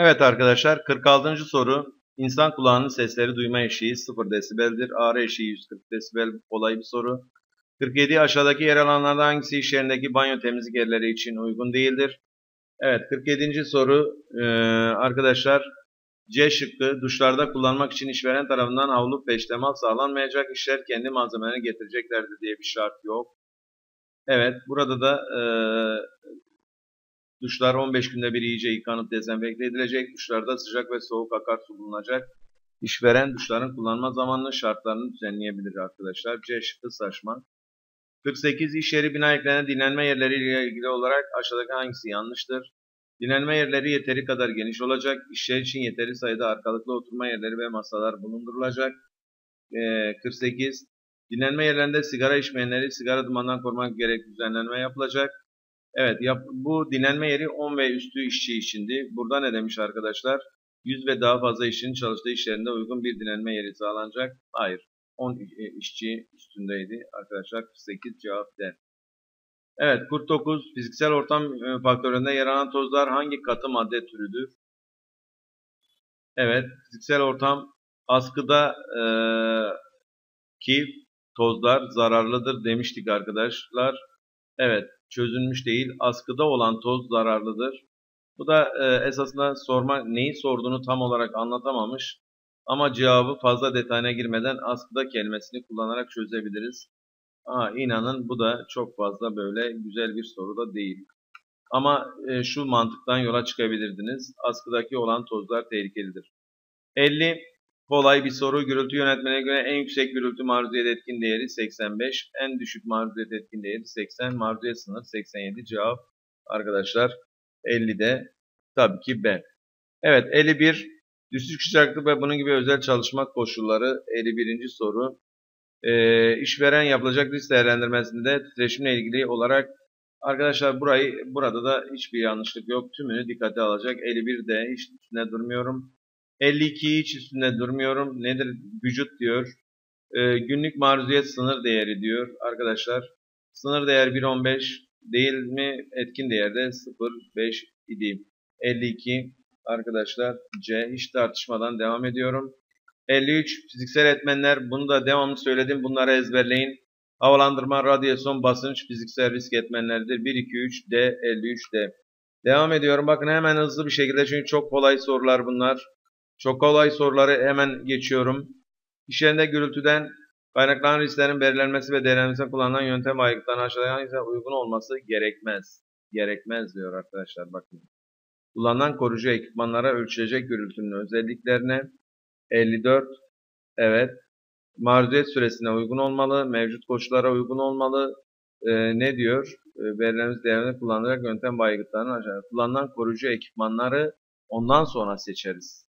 Evet arkadaşlar 46. soru. İnsan kulağının sesleri duyma eşiği 0 desibeldir. Ağrı eşiği 140 desibel kolay bir soru. 47 aşağıdaki yer alanlardan hangisi iş yerindeki banyo temizlik yerleri için uygun değildir? Evet 47. soru ee, arkadaşlar C şıkkı duşlarda kullanmak için işveren tarafından havlu peştemal sağlanmayacak işler kendi malzemelerini getireceklerdir diye bir şart yok. Evet burada da e, Duşlar 15 günde bir iyice yıkanıp dezenfekte edilecek. Duşlarda sıcak ve soğuk akarsu bulunacak. İşveren duşların kullanma zamanını şartlarını düzenleyebilir arkadaşlar. C şıkkı saçma. 48 iş yeri bina eklenen dinlenme yerleri ile ilgili olarak aşağıdaki hangisi yanlıştır? Dinlenme yerleri yeteri kadar geniş olacak. İşler için yeteri sayıda arkalıklı oturma yerleri ve masalar bulundurulacak. Ee, 48. Dinlenme yerlerinde sigara içmeyenleri sigara dumandan korumak gerek düzenlenme yapılacak. Evet yap, bu dinlenme yeri 10 ve üstü işçi içindi. Burada ne demiş arkadaşlar? 100 ve daha fazla işçinin çalıştığı işlerinde uygun bir dinlenme yeri sağlanacak. Hayır. 10 e, işçi üstündeydi arkadaşlar. 48 cevap D. Evet 49 fiziksel ortam e, faktöründe yer alan tozlar hangi katı madde türüdür? Evet fiziksel ortam askıda e, ki tozlar zararlıdır demiştik arkadaşlar. Evet çözülmüş değil. Askıda olan toz zararlıdır. Bu da e, esasında sorma neyi sorduğunu tam olarak anlatamamış. Ama cevabı fazla detayına girmeden askıda kelimesini kullanarak çözebiliriz. Aa, inanın bu da çok fazla böyle güzel bir soru da değil. Ama e, şu mantıktan yola çıkabilirdiniz. Askıdaki olan tozlar tehlikelidir. 50. Kolay bir soru. Gürültü yönetmene göre en yüksek gürültü maruziyet etkin değeri 85. En düşük maruziyet etkin değeri 80. Maruziyet sınır 87. Cevap arkadaşlar 50'de tabii ki B. Evet 51. Düşük sıcaklık ve bunun gibi özel çalışma koşulları 51. soru. Ee, işveren yapılacak risk değerlendirmesinde titreşimle ilgili olarak arkadaşlar burayı burada da hiçbir yanlışlık yok. Tümünü dikkate alacak. 51'de hiç üstünde durmuyorum. 52 hiç üstünde durmuyorum. Nedir? Vücut diyor. E, günlük maruziyet sınır değeri diyor arkadaşlar. Sınır değer 1.15 değil mi? Etkin değerde 0.5 idi. 52 arkadaşlar C. Hiç tartışmadan devam ediyorum. 53 fiziksel etmenler. Bunu da devamlı söyledim. Bunları ezberleyin. Havalandırma, radyasyon, basınç, fiziksel risk etmenleridir. 1, 2, 3, D, 53, D. Devam ediyorum. Bakın hemen hızlı bir şekilde çünkü çok kolay sorular bunlar. Çok kolay soruları hemen geçiyorum. İş yerinde gürültüden kaynaklanan risklerin belirlenmesi ve değerlenmesine kullanılan yöntem aygıtlarına aşağıdaki hangisine uygun olması gerekmez. Gerekmez diyor arkadaşlar bakın. Kullanılan koruyucu ekipmanlara ölçülecek gürültünün özelliklerine 54 evet maruziyet süresine uygun olmalı, mevcut koşullara uygun olmalı. Ee, ne diyor? Ee, verilerimiz değerinde kullanılarak yöntem aygıtlarının aşağıda kullanılan koruyucu ekipmanları ondan sonra seçeriz.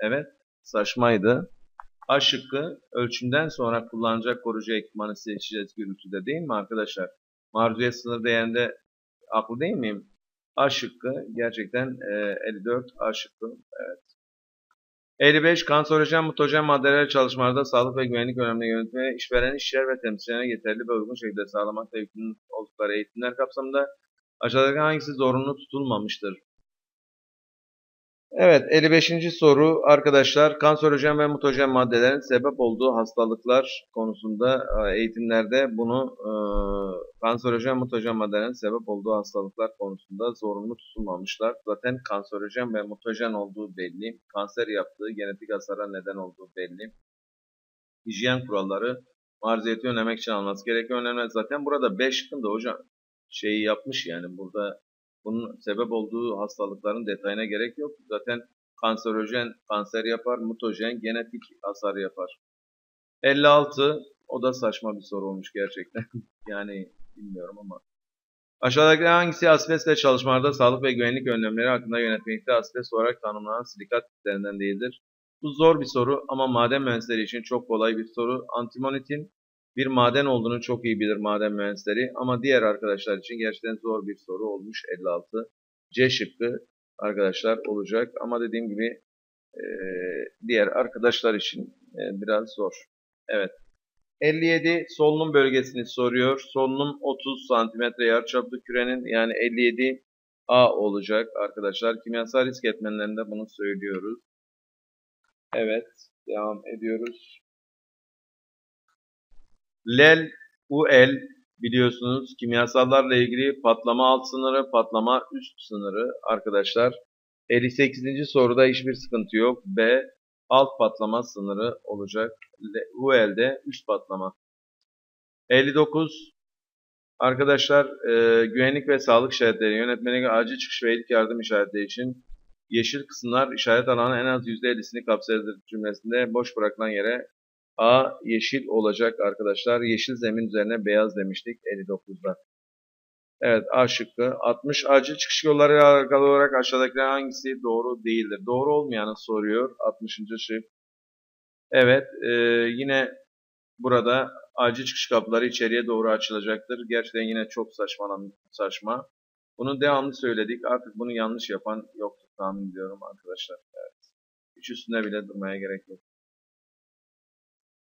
Evet, saçmaydı. A şıkkı ölçümden sonra kullanacak koruyucu ekipmanı seçeceğiz gürültüde değil mi arkadaşlar? Maruziyet sınır değerinde aklı değil miyim? A şıkkı gerçekten e, 54 A şıkkı evet. 55 kanserojen mutajen maddeler çalışmalarda sağlık ve güvenlik önemli yönetmeye işveren işyer ve temsilcilerine yeterli ve uygun şekilde sağlamakta yükümlü oldukları eğitimler kapsamında aşağıdaki hangisi zorunlu tutulmamıştır? Evet 55. soru arkadaşlar kanserojen ve mutajen maddelerin sebep olduğu hastalıklar konusunda e, eğitimlerde bunu e, kanserojen mutajen maddelerin sebep olduğu hastalıklar konusunda zorunlu tutulmamışlar. Zaten kanserojen ve mutajen olduğu belli. Kanser yaptığı genetik hasara neden olduğu belli. Hijyen kuralları maruziyeti önlemek için alması gerekiyor. Önemli zaten burada 5 şıkkında hocam şeyi yapmış yani burada bunun sebep olduğu hastalıkların detayına gerek yok. Zaten kanserojen kanser yapar, mutajen genetik hasar yapar. 56 o da saçma bir soru olmuş gerçekten. yani bilmiyorum ama. Aşağıdaki hangisi asbestle çalışmalarda sağlık ve güvenlik önlemleri hakkında yönetmekte asbest olarak tanımlanan silikat tiplerinden değildir? Bu zor bir soru ama maden mühendisleri için çok kolay bir soru. Antimonitin bir maden olduğunu çok iyi bilir maden mühendisleri ama diğer arkadaşlar için gerçekten zor bir soru olmuş 56. C şıkkı arkadaşlar olacak ama dediğim gibi diğer arkadaşlar için biraz zor. Evet. 57 solunum bölgesini soruyor. Solunum 30 santimetre yarıçaplı kürenin yani 57 A olacak arkadaşlar. Kimyasal risk etmenlerinde bunu söylüyoruz. Evet. Devam ediyoruz. Lel, UL biliyorsunuz kimyasallarla ilgili patlama alt sınırı, patlama üst sınırı arkadaşlar. 58. soruda hiçbir sıkıntı yok. B alt patlama sınırı olacak. UL'de üst patlama. 59 Arkadaşlar e, güvenlik ve sağlık işaretleri yönetmeliğe acil çıkış ve ilk yardım işaretleri için yeşil kısımlar işaret alanı en az %50'sini kapsayadır cümlesinde boş bırakılan yere A yeşil olacak arkadaşlar. Yeşil zemin üzerine beyaz demiştik 59'da. Evet A şıkkı. 60 acil çıkış yolları alakalı olarak aşağıdakiler hangisi doğru değildir? Doğru olmayanı soruyor 60. şık. Evet e, yine burada acil çıkış kapıları içeriye doğru açılacaktır. Gerçekten yine çok saçma. saçma. Bunu devamlı söyledik. Artık bunu yanlış yapan yoktur tahmin ediyorum arkadaşlar. Evet. Hiç üstünde bile durmaya gerek yok.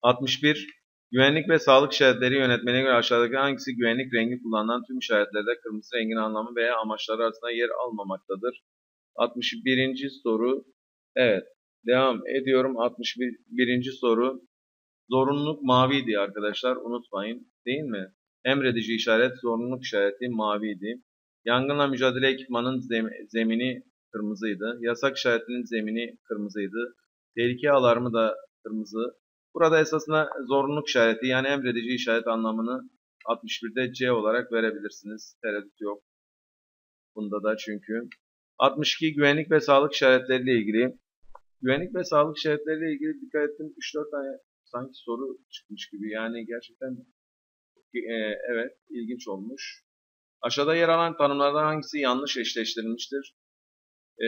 61. Güvenlik ve sağlık işaretleri yönetmeliğine göre aşağıdaki hangisi güvenlik rengi kullanılan tüm işaretlerde kırmızı rengin anlamı veya amaçları arasında yer almamaktadır? 61. soru. Evet. Devam ediyorum. 61. soru. Zorunluluk maviydi arkadaşlar. Unutmayın. Değil mi? Emredici işaret zorunluluk işareti maviydi. Yangınla mücadele ekipmanın zemini kırmızıydı. Yasak işaretinin zemini kırmızıydı. Tehlike alarmı da kırmızı. Burada esasında zorunluluk işareti yani emredici işaret anlamını 61'de C olarak verebilirsiniz. Tereddüt yok. Bunda da çünkü. 62 güvenlik ve sağlık işaretleriyle ilgili. Güvenlik ve sağlık işaretleriyle ilgili dikkat ettim 3-4 tane sanki soru çıkmış gibi. Yani gerçekten e, evet ilginç olmuş. Aşağıda yer alan tanımlardan hangisi yanlış eşleştirilmiştir? E,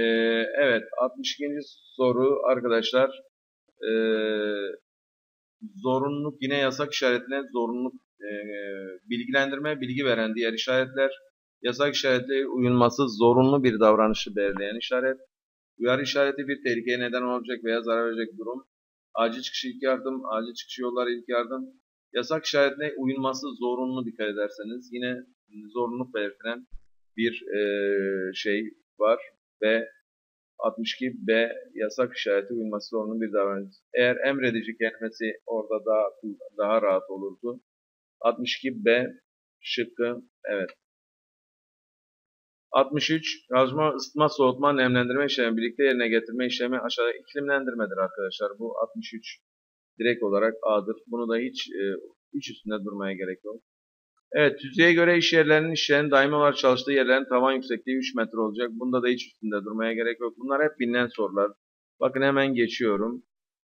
evet 62. soru arkadaşlar e, zorunluluk yine yasak işaretine zorunluluk e, bilgilendirme bilgi veren diğer işaretler yasak işaretle uyulması zorunlu bir davranışı belirleyen işaret uyarı işareti bir tehlikeye neden olacak veya zarar verecek durum acil çıkış ilk yardım acil çıkış yolları ilk yardım yasak işaretine uyulması zorunlu dikkat ederseniz yine zorunluluk belirtilen bir e, şey var ve 62B yasak işareti uyulması zorunlu bir davranış. Eğer emredici kelimesi orada daha daha rahat olurdu. 62B şıkkı evet. 63 gazma, ısıtma, soğutma, nemlendirme işlemi birlikte yerine getirme işlemi aşağıda iklimlendirmedir arkadaşlar. Bu 63 direkt olarak A'dır. Bunu da hiç e, hiç üstünde durmaya gerek yok. Evet, tüzüğe göre iş yerlerinin işlerin daimi olarak çalıştığı yerlerin tavan yüksekliği 3 metre olacak. Bunda da hiç üstünde durmaya gerek yok. Bunlar hep bilinen sorular. Bakın hemen geçiyorum.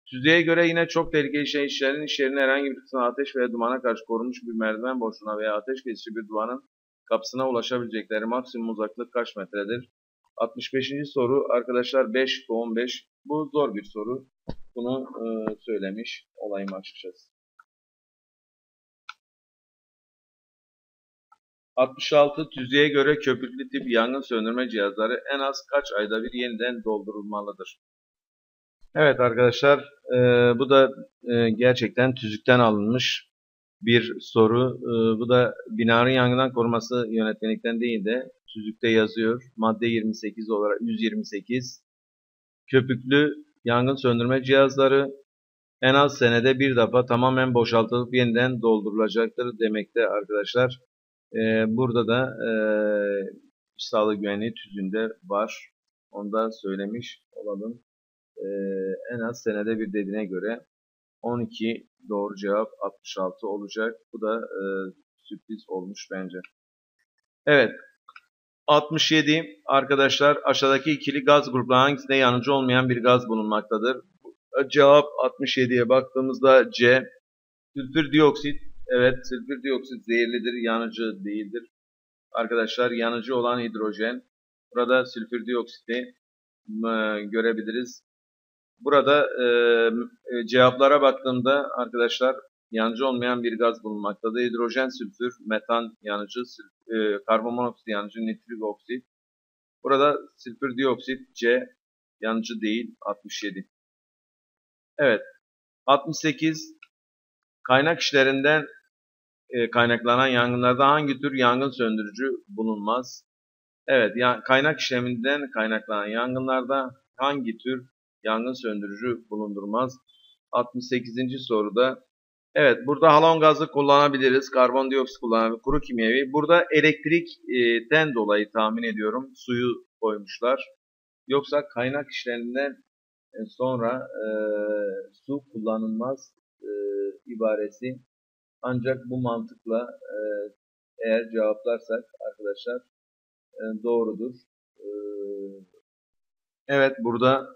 Tüzüğe göre yine çok tehlikeli işleyen işlerin iş yerinin herhangi bir kısmına ateş veya dumana karşı korunmuş bir merdiven boşluğuna veya ateş kesici bir duvarın kapısına ulaşabilecekleri maksimum uzaklık kaç metredir? 65. soru arkadaşlar 5 15. Bu zor bir soru. Bunu e, söylemiş olayım açıkçası. 66 tüzüğe göre köpüklü tip yangın söndürme cihazları en az kaç ayda bir yeniden doldurulmalıdır? Evet arkadaşlar e, bu da e, gerçekten tüzükten alınmış bir soru. E, bu da binanın yangından koruması yönetmelikten değil de tüzükte yazıyor. Madde 28 olarak 128 köpüklü yangın söndürme cihazları en az senede bir defa tamamen boşaltılıp yeniden doldurulacaktır demekte arkadaşlar. Ee, burada da e, sağlık güvenliği tüzüğünde var. Onu da söylemiş olalım. Ee, en az senede bir dediğine göre 12 doğru cevap 66 olacak. Bu da e, sürpriz olmuş bence. Evet. 67 arkadaşlar aşağıdaki ikili gaz grupları hangisinde yanıcı olmayan bir gaz bulunmaktadır? Cevap 67'ye baktığımızda C. Sülfür dioksit Evet, sülfür dioksit zehirlidir, yanıcı değildir. Arkadaşlar yanıcı olan hidrojen. Burada sülfür dioksiti görebiliriz. Burada e, e, cevaplara baktığımda arkadaşlar yanıcı olmayan bir gaz bulunmaktadır. Hidrojen, sülfür, metan yanıcı, e, karbon monoksit yanıcı, nitrik oksit. Burada sülfür dioksit C yanıcı değil 67. Evet. 68 Kaynak işlerinden e, kaynaklanan yangınlarda hangi tür yangın söndürücü bulunmaz? Evet, ya, kaynak işleminden kaynaklanan yangınlarda hangi tür yangın söndürücü bulundurmaz? 68. soruda Evet, burada halon gazı kullanabiliriz, karbondioksit kullanabiliriz, kuru kimyevi. Burada elektrikten dolayı tahmin ediyorum suyu koymuşlar. Yoksa kaynak işleminden sonra e, su kullanılmaz ibaresi. Ancak bu mantıkla e, eğer cevaplarsak arkadaşlar e, doğrudur. E, evet burada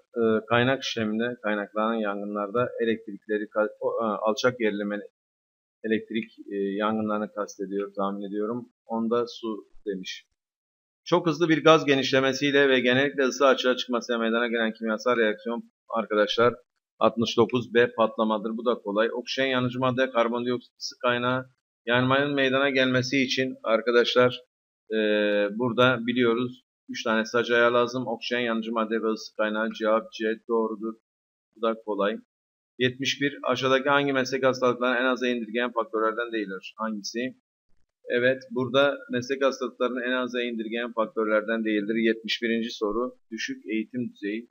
kaynak işleminde kaynaklanan yangınlarda elektrikleri alçak gerilimli elektrik yangınlarını kastediyor tahmin ediyorum. Onda su demiş. Çok hızlı bir gaz genişlemesiyle ve genellikle ısı açığa çıkmasıyla meydana gelen kimyasal reaksiyon arkadaşlar 69B patlamadır. Bu da kolay. Oksijen yanıcı madde karbondioksit ısı kaynağı yanmanın meydana gelmesi için arkadaşlar e, burada biliyoruz 3 tane sacaya lazım. Oksijen yanıcı madde ve ısı kaynağı cevap C doğrudur. Bu da kolay. 71. Aşağıdaki hangi meslek hastalıklarını en aza indirgeyen faktörlerden değildir? Hangisi? Evet, burada meslek hastalıklarını en aza indirgeyen faktörlerden değildir. 71. soru. Düşük eğitim düzeyi.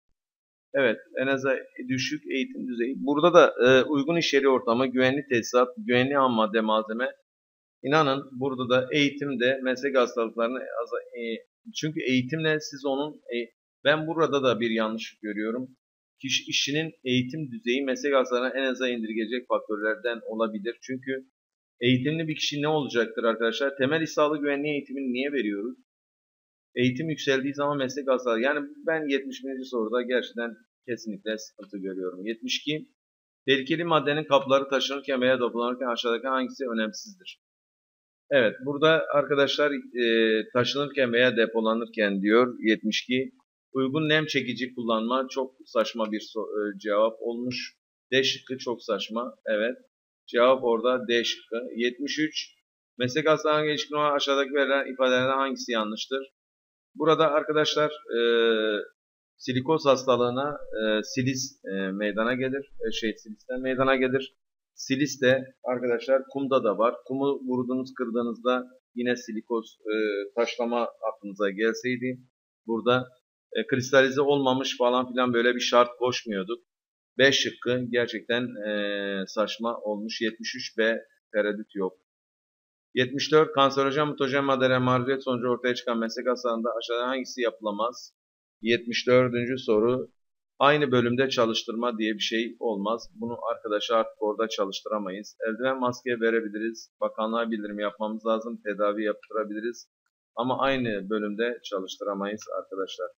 Evet, en aza düşük eğitim düzeyi. Burada da e, uygun iş yeri ortamı, güvenli tesisat, güvenli ham madde malzeme. İnanın burada da eğitimde meslek hastalıklarını e, çünkü eğitimle siz onun e, ben burada da bir yanlış görüyorum. Kişi işinin eğitim düzeyi meslek hastalarına en aza indirgeyecek faktörlerden olabilir. Çünkü eğitimli bir kişi ne olacaktır arkadaşlar? Temel iş sağlığı güvenliği eğitimini niye veriyoruz? Eğitim yükseldiği zaman meslek hastalığı. Yani ben 71. soruda gerçekten kesinlikle sıkıntı görüyorum. 72. Tehlikeli maddenin kapları taşınırken veya depolanırken aşağıdaki hangisi önemsizdir? Evet, burada arkadaşlar e, taşınırken veya depolanırken diyor 72. Uygun nem çekici kullanma çok saçma bir so e, cevap olmuş. D şıkkı çok saçma. Evet. Cevap orada D şıkkı. 73. Meslek hastalarına ilişkin olan aşağıdaki verilen ifadelerden hangisi yanlıştır? Burada arkadaşlar e, silikoz hastalığına e, silis e, meydana gelir. E, şey silisten meydana gelir. Silis de arkadaşlar kumda da var. Kumu vurdunuz kırdığınızda yine silikoz e, taşlama aklınıza gelseydi burada e, kristalize olmamış falan filan böyle bir şart koşmuyorduk. 5 şıkkı gerçekten e, saçma olmuş. 73B tereddüt yok. 74 kanserojen mutajen maddelere maruziyet sonucu ortaya çıkan meslek hastalığında aşağıda hangisi yapılamaz? 74. soru Aynı bölümde çalıştırma diye bir şey olmaz. Bunu arkadaşlar artık orada çalıştıramayız. Eldiven maske verebiliriz. Bakanlığa bildirim yapmamız lazım. Tedavi yaptırabiliriz. Ama aynı bölümde çalıştıramayız arkadaşlar.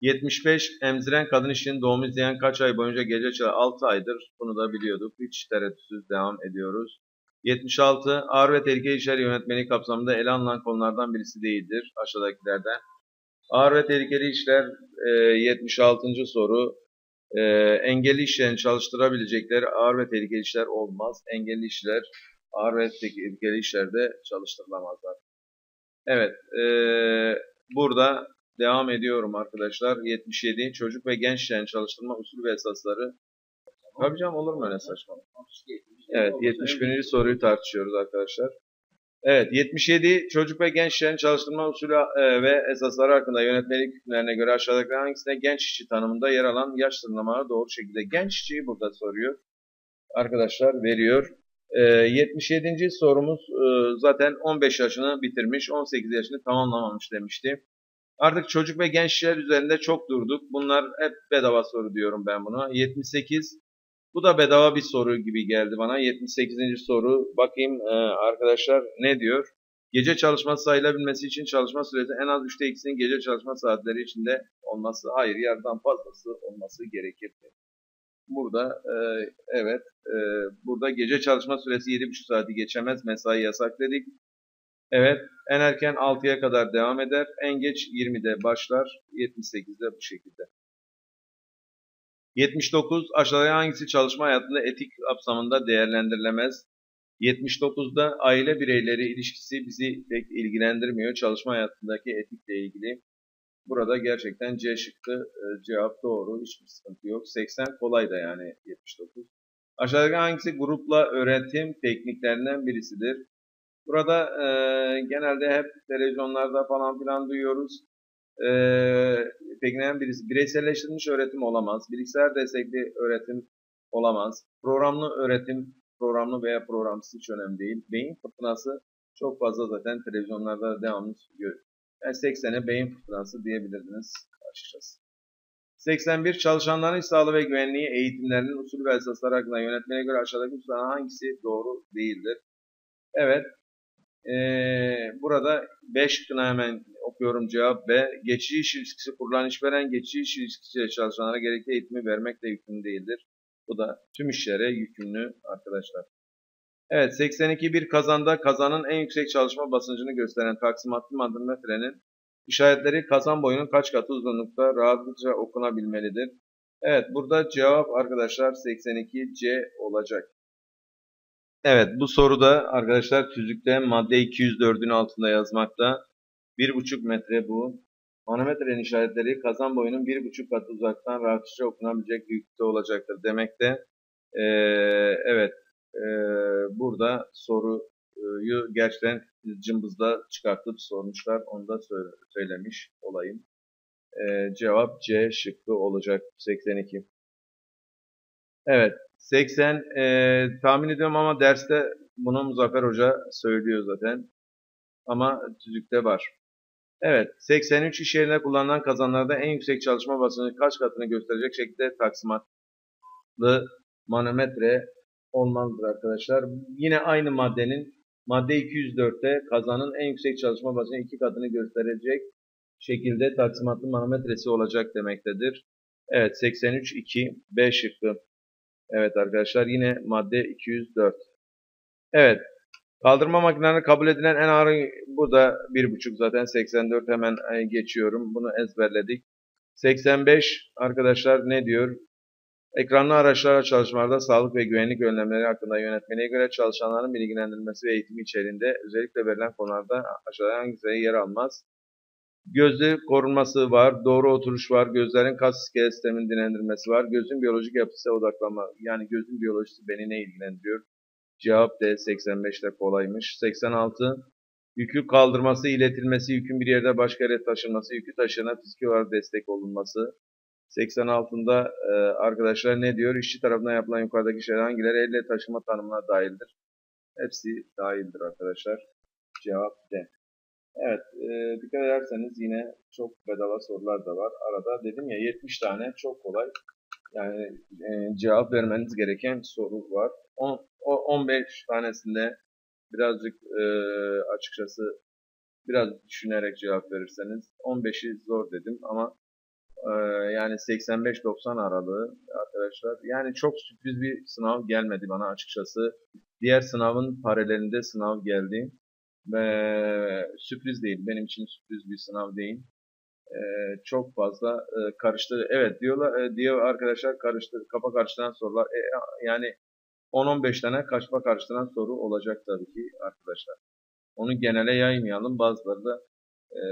75. Emziren kadın işinin doğumu izleyen kaç ay boyunca gece çalar? 6 aydır. Bunu da biliyorduk. Hiç tereddütsüz devam ediyoruz. 76. Ağır ve tehlikeli işler yönetmeliği kapsamında ele alınan konulardan birisi değildir. Aşağıdakilerden. Ağır ve tehlikeli işler e, 76. soru. E, engelli işlerin çalıştırabilecekleri ağır ve tehlikeli işler olmaz. Engelli işler ağır ve tehlikeli işlerde çalıştırılamazlar. Evet. E, burada devam ediyorum arkadaşlar. 77. Çocuk ve gençlerin çalıştırma usul ve esasları. Tabii canım olur mu öyle saçma? Evet. 71. soruyu tartışıyoruz arkadaşlar. Evet, 77 çocuk ve gençlerin çalıştırma usulü e, ve esasları hakkında yönetmelik hükümlerine göre aşağıdaki hangisine genç işçi tanımında yer alan yaş sınırlamaları doğru şekilde genç işçiyi burada soruyor. Arkadaşlar veriyor. E, 77. sorumuz e, zaten 15 yaşını bitirmiş, 18 yaşını tamamlamamış demişti. Artık çocuk ve gençler üzerinde çok durduk. Bunlar hep bedava soru diyorum ben buna. 78 bu da bedava bir soru gibi geldi bana. 78. soru. Bakayım e, arkadaşlar ne diyor? Gece çalışması sayılabilmesi için çalışma süresi en az 3'te 2'sinin gece çalışma saatleri içinde olması. Hayır yarıdan fazlası olması gerekir. Burada e, evet e, burada gece çalışma süresi 7,5 saati geçemez. Mesai yasak dedik. Evet en erken 6'ya kadar devam eder. En geç 20'de başlar. 78'de bu şekilde. 79. Aşağıya hangisi çalışma hayatında etik kapsamında değerlendirilemez? 79'da aile bireyleri ilişkisi bizi pek ilgilendirmiyor. Çalışma hayatındaki etikle ilgili. Burada gerçekten C şıkkı e, cevap doğru. Hiçbir sıkıntı yok. 80 kolay da yani 79. Aşağıdaki hangisi grupla öğretim tekniklerinden birisidir? Burada e, genelde hep televizyonlarda falan filan duyuyoruz. E, pekinen birisi bireyselleştirilmiş öğretim olamaz. Bilgisayar destekli öğretim olamaz. Programlı öğretim, programlı veya programsız hiç önemli değil. Beyin fırtınası çok fazla zaten televizyonlarda devamlı görüyoruz. Yani 80'e beyin fırtınası diyebilirdiniz açıkçası. 81. Çalışanların sağlığı ve güvenliği eğitimlerinin usul ve esasları hakkında yönetmeye göre aşağıdaki hususlardan hangisi doğru değildir? Evet. Ee, burada 5 şıkkına hemen okuyorum cevap B. Geçici iş ilişkisi kurulan işveren geçici iş ilişkisiyle çalışanlara gerekli eğitimi vermekle yükümlü değildir. Bu da tüm işlere yükümlü arkadaşlar. Evet 82 bir kazanda kazanın en yüksek çalışma basıncını gösteren taksimatlı madrometrenin işaretleri kazan boyunun kaç katı uzunlukta rahatlıkla okunabilmelidir. Evet burada cevap arkadaşlar 82 C olacak. Evet bu soruda arkadaşlar tüzükte madde 204'ün altında yazmakta. 1,5 metre bu. Manometrenin işaretleri kazan boyunun 1,5 katı uzaktan rahatça okunabilecek büyüklükte olacaktır demekte. Ee, evet e, burada soruyu gerçekten cımbızda çıkartıp sormuşlar. Onu da söylemiş olayım. Ee, cevap C şıkkı olacak 82. Evet 80 e, tahmin ediyorum ama derste bunu Muzaffer Hoca söylüyor zaten. Ama tüzükte var. Evet 83 iş yerine kullanılan kazanlarda en yüksek çalışma basıncı kaç katını gösterecek şekilde taksimatlı manometre olmalıdır arkadaşlar. Yine aynı maddenin madde 204'te kazanın en yüksek çalışma basıncı iki katını gösterecek şekilde taksimatlı manometresi olacak demektedir. Evet 83 2 B şıkkı. Evet arkadaşlar yine madde 204. Evet. Kaldırma makinelerine kabul edilen en ağır burada 1.5 zaten 84 hemen e, geçiyorum. Bunu ezberledik. 85 arkadaşlar ne diyor? Ekranlı araçlarla çalışmalarda sağlık ve güvenlik önlemleri hakkında yönetmeliğe göre çalışanların bilgilendirilmesi ve eğitimi içerisinde özellikle verilen konularda aşağıda hangisi yer almaz? Gözlü korunması var, doğru oturuş var, gözlerin kas iskelet sisteminin dinlendirilmesi var, gözün biyolojik yapısı odaklanma, yani gözün biyolojisi beni ne ilgilendiriyor? Cevap D 85'te kolaymış. 86. Yükü kaldırması, iletilmesi, yükün bir yerde başka yere taşınması, yükü taşıyana fiziki olarak destek olunması. 86'da e, arkadaşlar ne diyor? İşçi tarafından yapılan yukarıdaki şeyler hangileri elle taşıma tanımına dahildir? Hepsi dahildir arkadaşlar. Cevap D. Evet, e, dikkat ederseniz yine çok bedava sorular da var. Arada dedim ya 70 tane çok kolay. Yani e, cevap vermeniz gereken soru var. 10, 15 tanesinde birazcık e, açıkçası biraz düşünerek cevap verirseniz 15'i zor dedim ama e, yani 85-90 aralığı arkadaşlar yani çok sürpriz bir sınav gelmedi bana açıkçası. Diğer sınavın paralelinde sınav geldi ve sürpriz değil. Benim için sürpriz bir sınav değil. Ee, çok fazla e, karıştı. Evet diyorlar e, diyor arkadaşlar karıştı kafa karıştıran sorular. E, yani 10-15 tane kaçma karıştıran soru olacak tabii ki arkadaşlar. Onu genele yaymayalım. Bazıları da e,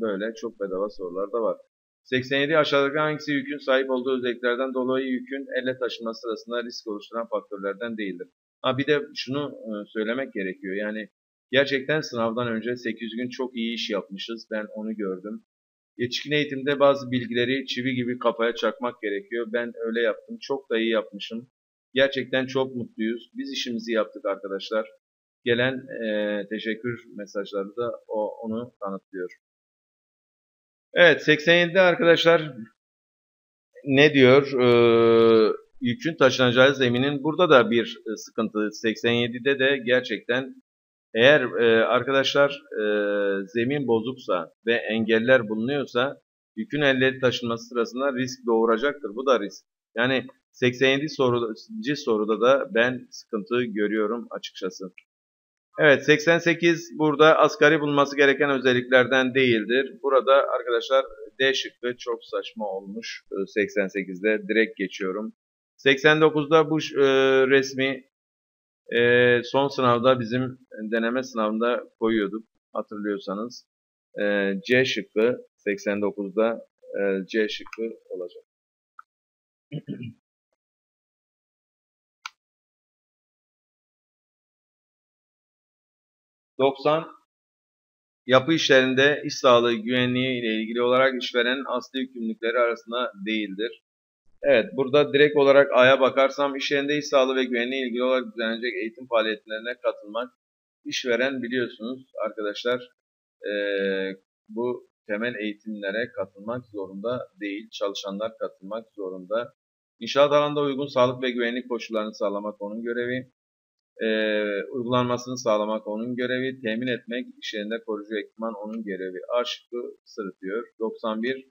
böyle çok bedava sorular da var. 87 aşağıdaki hangisi yükün sahip olduğu özelliklerden dolayı yükün elle taşınması sırasında risk oluşturan faktörlerden değildir. Ha bir de şunu e, söylemek gerekiyor. Yani gerçekten sınavdan önce 800 gün çok iyi iş yapmışız. Ben onu gördüm. Yetişkin eğitimde bazı bilgileri çivi gibi kafaya çakmak gerekiyor. Ben öyle yaptım. Çok da iyi yapmışım. Gerçekten çok mutluyuz. Biz işimizi yaptık arkadaşlar. Gelen e, teşekkür mesajları da o onu kanıtlıyor. Evet 87'de arkadaşlar ne diyor? Ee, yükün taşınacağı zeminin burada da bir sıkıntı. 87'de de gerçekten eğer e, arkadaşlar e, zemin bozuksa ve engeller bulunuyorsa yükün elleri taşınması sırasında risk doğuracaktır. Bu da risk. Yani 87 soru, soruda da ben sıkıntı görüyorum açıkçası. Evet 88 burada asgari bulunması gereken özelliklerden değildir. Burada arkadaşlar D şıkkı çok saçma olmuş 88'de direkt geçiyorum. 89'da bu e, resmi e, son sınavda bizim deneme sınavında koyuyorduk hatırlıyorsanız. E, C şıkkı 89'da e, C şıkkı olacak. 90 yapı işlerinde iş sağlığı güvenliği ile ilgili olarak işverenin asli yükümlülükleri arasında değildir. Evet, burada direkt olarak A'ya bakarsam iş yerinde iş sağlığı ve güvenliği ilgili olarak düzenlenecek eğitim faaliyetlerine katılmak işveren biliyorsunuz arkadaşlar e, bu temel eğitimlere katılmak zorunda değil. Çalışanlar katılmak zorunda. İnşaat alanında uygun sağlık ve güvenlik koşullarını sağlamak onun görevi. E, uygulanmasını sağlamak onun görevi. Temin etmek iş yerinde koruyucu ekipman onun görevi. A şıkkı sırıtıyor. 91.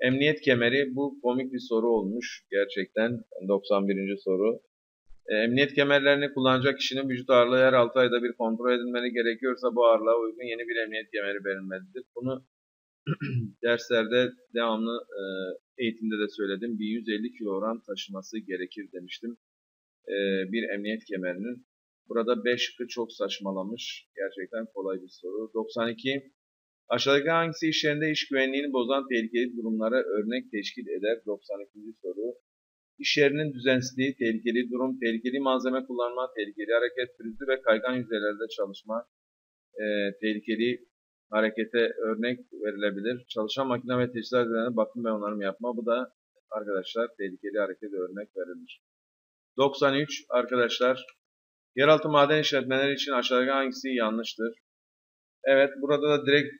Emniyet kemeri bu komik bir soru olmuş. Gerçekten 91. soru. E, emniyet kemerlerini kullanacak kişinin vücut ağırlığı her 6 ayda bir kontrol edilmeli gerekiyorsa bu ağırlığa uygun yeni bir emniyet kemeri verilmelidir. Bunu derslerde devamlı e, eğitimde de söyledim. 1150 kilogram taşıması gerekir demiştim. E, bir emniyet kemerinin. Burada 5 şıkkı çok saçmalamış. Gerçekten kolay bir soru. 92. Aşağıdaki hangisi iş yerinde iş güvenliğini bozan tehlikeli durumlara örnek teşkil eder? 92. soru. İş yerinin düzensizliği, tehlikeli durum, tehlikeli malzeme kullanma, tehlikeli hareket, pürüzlü ve kaygan yüzeylerde çalışma, e, tehlikeli harekete örnek verilebilir. Çalışan makine ve teçhizat üzerine bakım ve onarım yapma. Bu da arkadaşlar tehlikeli harekete örnek verilir. 93 arkadaşlar. Yeraltı maden işletmeleri için aşağıdaki hangisi yanlıştır? Evet burada da direkt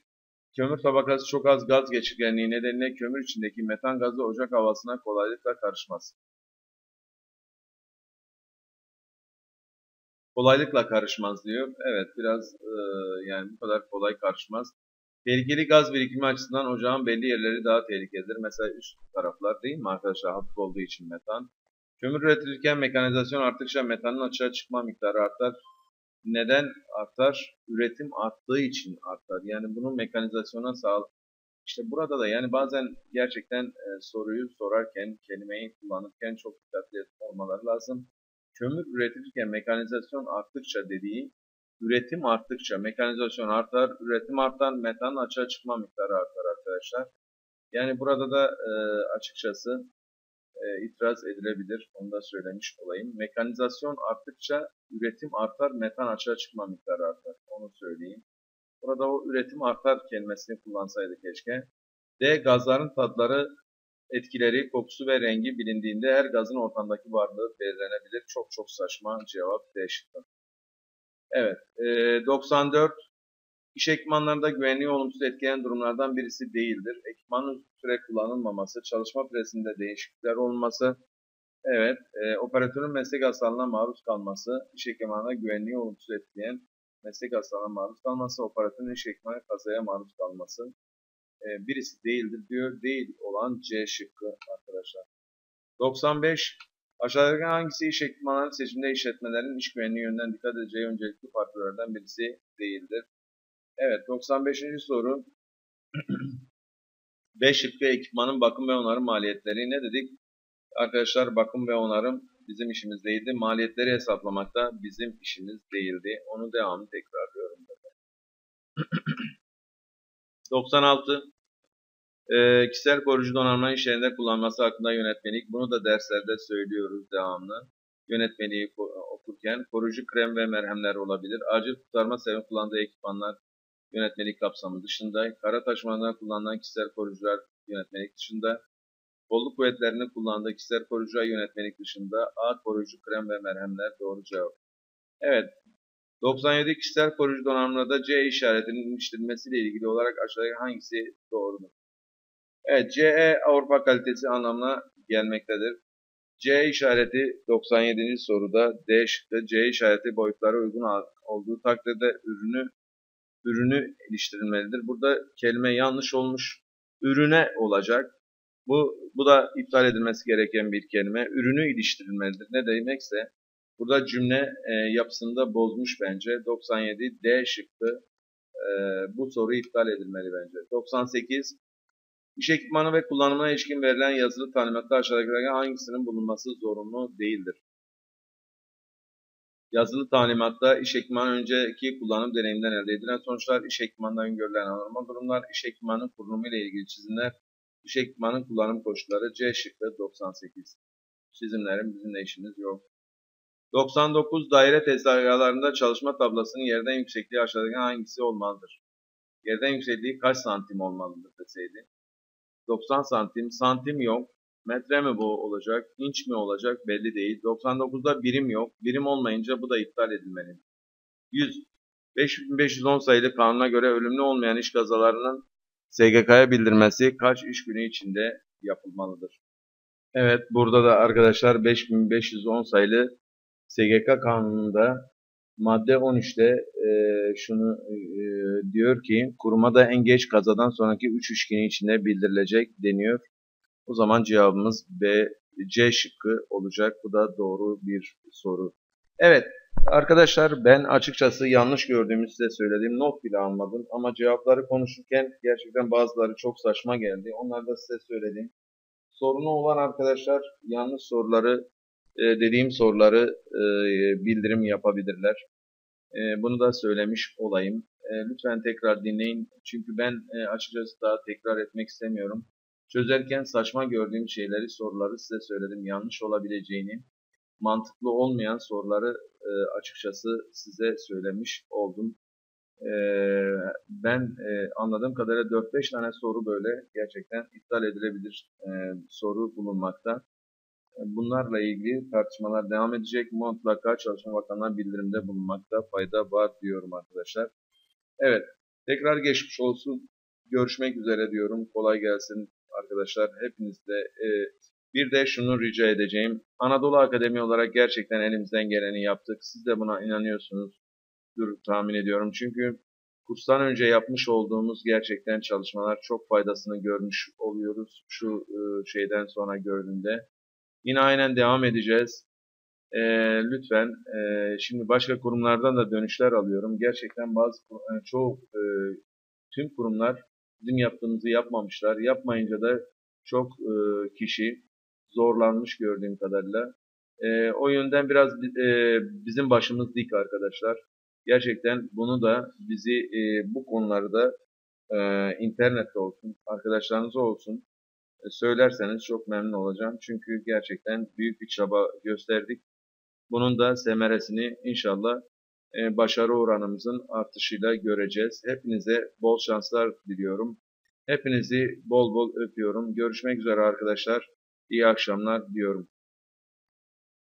kömür tabakası çok az gaz geçirgenliği nedeniyle kömür içindeki metan gazı ocak havasına kolaylıkla karışmaz. kolaylıkla karışmaz diyor. Evet biraz e, yani bu kadar kolay karışmaz. Tehlikeli gaz birikimi açısından ocağın belli yerleri daha tehlikelidir. Mesela üst taraflar değil mi arkadaşlar hafif olduğu için metan. Kömür üretilirken mekanizasyon arttıkça metanın açığa çıkma miktarı artar. Neden artar? Üretim arttığı için artar. Yani bunun mekanizasyona sağ işte burada da yani bazen gerçekten e, soruyu sorarken, kelimeyi kullanırken çok dikkatli olmaları lazım kömür üretilirken mekanizasyon arttıkça dediği üretim arttıkça mekanizasyon artar, üretim artar, metan açığa çıkma miktarı artar arkadaşlar. Yani burada da e, açıkçası e, itiraz edilebilir. Onu da söylemiş olayım. Mekanizasyon arttıkça üretim artar, metan açığa çıkma miktarı artar. Onu söyleyeyim. Burada o üretim artar kelimesini kullansaydı keşke. D. Gazların tatları etkileri, kokusu ve rengi bilindiğinde her gazın ortamdaki varlığı belirlenebilir. Çok çok saçma cevap D. Evet, e, 94 İş ekipmanlarında güvenliği olumsuz etkileyen durumlardan birisi değildir. Ekipmanın süre kullanılmaması, çalışma presinde değişiklikler olması, evet, e, operatörün meslek hastalığına maruz kalması, iş ekipmanına güvenliği olumsuz etkileyen meslek hastalığına maruz kalması, operatörün iş ekipmanı kazaya maruz kalması, e, birisi değildir diyor. Değil olan C şıkkı arkadaşlar. 95. Aşağıdaki hangisi iş ekipmanları seçimde işletmelerin iş güvenliği yönünden dikkat edeceği öncelikli faktörlerden birisi değildir. Evet 95. soru. 5 şıkkı ekipmanın bakım ve onarım maliyetleri ne dedik? Arkadaşlar bakım ve onarım bizim işimiz değildi. Maliyetleri hesaplamak da bizim işimiz değildi. Onu devamlı tekrarlıyorum. 96. E, kişisel koruyucu donanma işlerinde kullanması hakkında yönetmelik. Bunu da derslerde söylüyoruz devamlı. Yönetmeliği okurken koruyucu krem ve merhemler olabilir. Acil kurtarma sebebi kullandığı ekipmanlar yönetmelik kapsamı dışında. Kara taşımalarında kullanılan kişisel koruyucular yönetmelik dışında. Kolluk kuvvetlerinde kullandığı kişisel koruyucular yönetmelik dışında. A koruyucu krem ve merhemler doğru cevap. Evet, 97 kişisel koruyucu donanımlarda C işaretinin iliştirilmesiyle ilgili olarak aşağıdaki hangisi doğrudur? Evet, CE Avrupa kalitesi anlamına gelmektedir. C işareti 97. soruda D şıkkı C işareti boyutlara uygun olduğu takdirde ürünü ürünü iliştirilmelidir. Burada kelime yanlış olmuş. Ürüne olacak. Bu, bu da iptal edilmesi gereken bir kelime. Ürünü iliştirilmelidir. Ne demekse Burada cümle e, yapısında bozmuş bence. 97 D şıkkı. E, bu soru iptal edilmeli bence. 98 İş ekipmanı ve kullanımına ilişkin verilen yazılı talimatta aşağıdakilerden hangisinin bulunması zorunlu değildir? Yazılı talimatta iş ekipmanı önceki kullanım deneyiminden elde edilen sonuçlar, iş ekipmanından görülen anormal durumlar, iş ekipmanının kurulumu ile ilgili çizimler, iş ekipmanının kullanım koşulları C şıkkı 98. Çizimlerin bizimle işimiz yok. 99 daire tezgahlarında çalışma tablasının yerden yüksekliği aşağıdaki hangisi olmalıdır? Yerden yüksekliği kaç santim olmalıdır deseydi. 90 santim, santim yok. Metre mi bu olacak, inç mi olacak belli değil. 99'da birim yok. Birim olmayınca bu da iptal edilmeli. 100. 5510 sayılı kanuna göre ölümlü olmayan iş kazalarının SGK'ya bildirmesi kaç iş günü içinde yapılmalıdır? Evet, burada da arkadaşlar 5510 sayılı SGK kanununda madde 13'te e, şunu e, diyor ki kurumada en geç kazadan sonraki 3 iş günü içinde bildirilecek deniyor. O zaman cevabımız B, C şıkkı olacak. Bu da doğru bir soru. Evet arkadaşlar ben açıkçası yanlış gördüğümü size söyledim. Not bile almadım ama cevapları konuşurken gerçekten bazıları çok saçma geldi. Onları da size söyledim. Sorunu olan arkadaşlar yanlış soruları e, dediğim soruları e, bildirim yapabilirler. E, bunu da söylemiş olayım. Lütfen tekrar dinleyin. Çünkü ben açıkçası daha tekrar etmek istemiyorum. Çözerken saçma gördüğüm şeyleri, soruları size söyledim. Yanlış olabileceğini, mantıklı olmayan soruları e, açıkçası size söylemiş oldum. E, ben e, anladığım kadarıyla 4-5 tane soru böyle gerçekten iptal edilebilir e, soru bulunmakta. Bunlarla ilgili tartışmalar devam edecek. Mutlaka Çalışma Bakanlığı bildirimde bulunmakta fayda var diyorum arkadaşlar. Evet, tekrar geçmiş olsun. Görüşmek üzere diyorum. Kolay gelsin arkadaşlar. Hepinizde e, bir de şunu rica edeceğim. Anadolu Akademi olarak gerçekten elimizden geleni yaptık. Siz de buna inanıyorsunuz. Dur, tahmin ediyorum. Çünkü kurstan önce yapmış olduğumuz gerçekten çalışmalar çok faydasını görmüş oluyoruz. Şu e, şeyden sonra gördüğümde. Yine aynen devam edeceğiz. E, lütfen e, şimdi başka kurumlardan da dönüşler alıyorum. Gerçekten bazı çoğu e, tüm kurumlar bizim yaptığımızı yapmamışlar. Yapmayınca da çok e, kişi zorlanmış gördüğüm kadarıyla. E, o yönden biraz e, bizim başımız dik arkadaşlar. Gerçekten bunu da bizi e, bu konularda e, internette olsun, arkadaşlarınıza olsun e, söylerseniz çok memnun olacağım. Çünkü gerçekten büyük bir çaba gösterdik. Bunun da semeresini inşallah başarı oranımızın artışıyla göreceğiz. Hepinize bol şanslar diliyorum. Hepinizi bol bol öpüyorum. Görüşmek üzere arkadaşlar. İyi akşamlar diyorum.